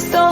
somos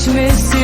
geçmesin